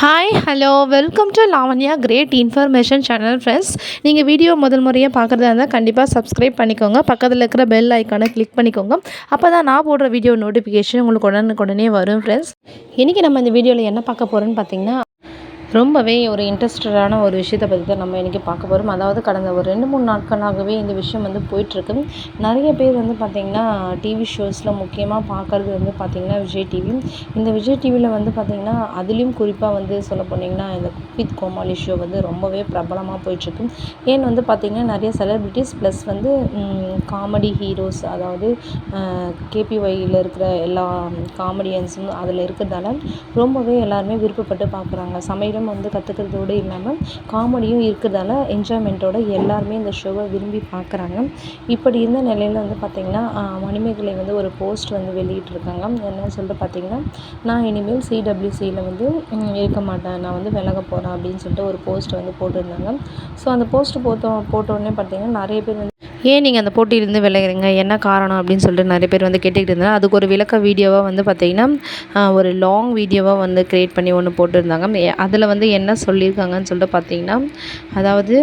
Hi hello welcome to Lavanya great information channel friends நீங்கள் video முதல் முறையாக பார்க்குறதா இருந்தால் கண்டிப்பாக சப்ஸ்கிரைப் பண்ணிக்கோங்க. பக்கத்தில் இருக்கிற பெல் ஐக்கானை கிளிக் பண்ணிக்கோங்க. அப்போ தான் நான் போடுற வீடியோ நோட்டிஃபிகேஷன் உங்களுக்கு உடனுக்குடனே வரும் ஃப்ரெண்ட்ஸ் இன்றைக்கி நம்ம இந்த வீடியோவில் என்ன பார்க்க போகிறோன்னு பார்த்தீங்கன்னா ரொம்பவே ஒரு இன்ட்ரெஸ்டடான ஒரு விஷயத்தை பற்றி தான் நம்ம இன்றைக்கி பார்க்க போகிறோம் அதாவது கடந்த ஒரு ரெண்டு மூணு நாட்களாகவே இந்த விஷயம் வந்து போயிட்டுருக்கு. நிறைய பேர் வந்து பார்த்திங்கன்னா டிவி ஷோஸில் முக்கியமாக பார்க்குறது வந்து பார்த்திங்கன்னா விஜய் டிவி இந்த விஜய் டிவியில் வந்து பார்த்திங்கன்னா அதுலேயும் குறிப்பாக வந்து சொல்ல போனீங்கன்னா இந்த குக் வித் கோமாளி ஷோ வந்து ரொம்பவே பிரபலமாக போயிட்டுருக்கு. ஏன்னு வந்து பார்த்திங்கன்னா நிறைய செலிப்ரிட்டிஸ் ப்ளஸ் வந்து காமெடி ஹீரோஸ் அதாவது கேபிஒய்யில் இருக்கிற எல்லா காமெடியன்ஸும் அதில் இருக்கிறதால ரொம்பவே எல்லாருமே விருப்பப்பட்டு பார்க்குறாங்க. சமையலும் வந்து கற்றுக்கிறதோடு இல்லாமல் காமெடியும் இருக்கிறதால என்ஜாய்மெண்ட்டோட எல்லாருமே இந்த ஷோவை விரும்பி பார்க்குறாங்க இப்படி இருந்த நிலையில் வந்து பார்த்திங்கன்னா மணிமேகலை வந்து ஒரு போஸ்ட் வந்து வெளியிட்டிருக்காங்க. என்னன்னு சொல்லிட்டு பார்த்திங்கன்னா நான் இனிமேல் சிடபிள்யூசியில் வந்து இருக்க மாட்டேன். நான் வந்து விலக போகிறேன் அப்படின்னு சொல்லிட்டு ஒரு போஸ்ட் வந்து போட்டிருந்தாங்க. ஸோ அந்த போஸ்ட் போட்டோம் போட்ட உடனே பார்த்திங்கன்னா நிறைய பேர் வந்து ஏன் நீங்கள் அந்த போட்டியிலேருந்து விலகுறீங்க? என்ன காரணம் அப்படின்னு சொல்லிட்டு நிறைய பேர் வந்து கேட்டுக்கிட்டு இருந்தாங்க. அதுக்கு ஒரு விளக்க வீடியோவாக வந்து பார்த்திங்கன்னா ஒரு லாங் வீடியோவாக வந்து க்ரியேட் பண்ணி ஒன்று போட்டிருந்தாங்க. அதில் வந்து என்ன சொல்லியிருக்காங்கன்னு சொல்லிட்டு பார்த்தீங்கன்னா அதாவது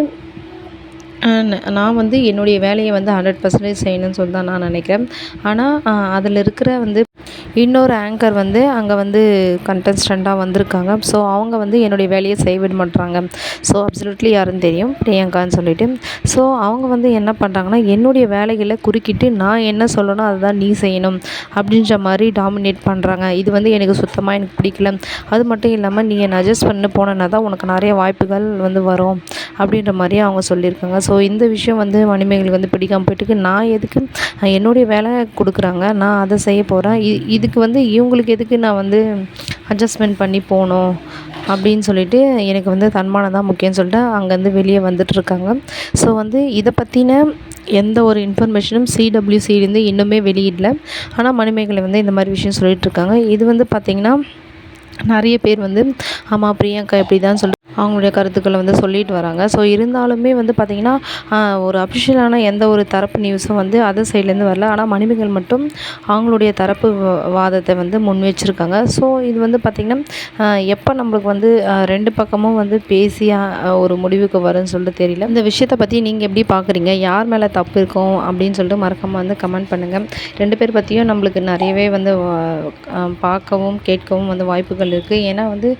நான் வந்து என்னுடைய வேலையை வந்து ஹண்ட்ரட் பர்சன்டேஜ் செய்யணும்னு சொல்லி தான் நான் நினைக்கிறேன். ஆனால் அதில் இருக்கிற வந்து இன்னொரு ஆங்கர் வந்து அங்கே வந்து கண்டஸ்டண்ட்டாக வந்திருக்காங்க. ஸோ அவங்க வந்து என்னுடைய வேலையை செய்ய விட மாட்றாங்க. ஸோ அப்சல்யூட்லி யாருன்னு தெரியும். பிரியங்கான்னு சொல்லிட்டு. ஸோ அவங்க வந்து என்ன பண்ணுறாங்கன்னா என்னுடைய வேலைகளை குறுக்கிட்டு நான் என்ன சொல்லணும் அதுதான் நீ செய்யணும் அப்படின்ற மாதிரி டாமினேட் பண்ணுறாங்க இது வந்து எனக்கு சுத்தமாக எனக்கு பிடிக்கல. அது மட்டும் இல்லாமல் நீ என்னை அட்ஜஸ்ட் பண்ணி போனேன்னா தான் உனக்கு நிறைய வாய்ப்புகள் வந்து வரும் அப்படின்ற மாதிரி அவங்க சொல்லியிருக்காங்க. ஸோ இந்த விஷயம் வந்து மணிமேகலுக்கு வந்து பிடிக்காம போயிட்டுருக்கு. நான் எதுக்கு என்னுடைய வேலை கொடுக்குறாங்க நான் அதை செய்ய போகிறேன் இதுக்கு வந்து இவங்களுக்கு எதுக்கு நான் வந்து அட்ஜஸ்ட்மெண்ட் பண்ணி போகணும் அப்படின்னு சொல்லிட்டு எனக்கு வந்து தன்மானம் தான் முக்கியம்னு சொல்லிட்டு அங்கேருந்து வெளியே வந்துட்டுருக்காங்க. ஸோ வந்து இதை பற்றின எந்த ஒரு இன்ஃபர்மேஷனும் சிடபிள்யூசிலேருந்து இன்னுமே வெளியிடல. ஆனால் மணிமேகலை வந்து இந்த மாதிரி விஷயம் சொல்லிகிட்ருக்காங்க இது வந்து பார்த்திங்கன்னா நிறைய பேர் வந்து ஆமாம் பிரியங்கா இப்படி தான் சொல்லி அவங்களுடைய கருத்துக்களை வந்து சொல்லிட்டு வராங்க. ஸோ இருந்தாலுமே வந்து பார்த்திங்கன்னா ஒரு அஃபிஷியலான எந்த ஒரு தரப்பு நியூஸும் வந்து அதர் சைட்லேருந்து வரல. ஆனால் மணிமேகல் மட்டும் அவங்களுடைய தரப்பு வாதத்தை வந்து முன் வச்சுருக்காங்க ஸோ இது வந்து பார்த்திங்கன்னா எப்போ நம்மளுக்கு வந்து ரெண்டு பக்கமும் வந்து பேசி ஒரு முடிவுக்கு வரும்னு சொல்லிட்டு தெரியல. இந்த விஷயத்தை பற்றி நீங்கள் எப்படி பார்க்குறீங்க யார் மேலே தப்பு இருக்கும் அப்படின்னு சொல்லிட்டு மறக்காமல் வந்து கமெண்ட் பண்ணுங்கள் ரெண்டு பேர் பற்றியும் நம்மளுக்கு நிறையவே வந்து பார்க்கவும் கேட்கவும் வந்து வாய்ப்புகள் இருக்குது ஏன்னா வந்து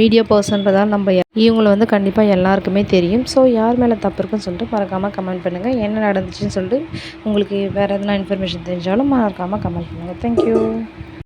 மீடியா பர்சன்றதால் நம்ம இவங்களை வந்து கண்டிப்பாக எல்லாருக்குமே தெரியும். ஸோ யார் மேலே தப்பு இருக்குன்னு சொல்லிட்டு மறக்காமல் கமெண்ட் பண்ணுங்கள் என்ன நடந்துச்சுன்னு சொல்லிட்டு உங்களுக்கு வேறு எதனா இன்ஃபர்மேஷன் தெரிஞ்சாலும் மறக்காமல் கமெண்ட் பண்ணுங்கள் தேங்க்யூ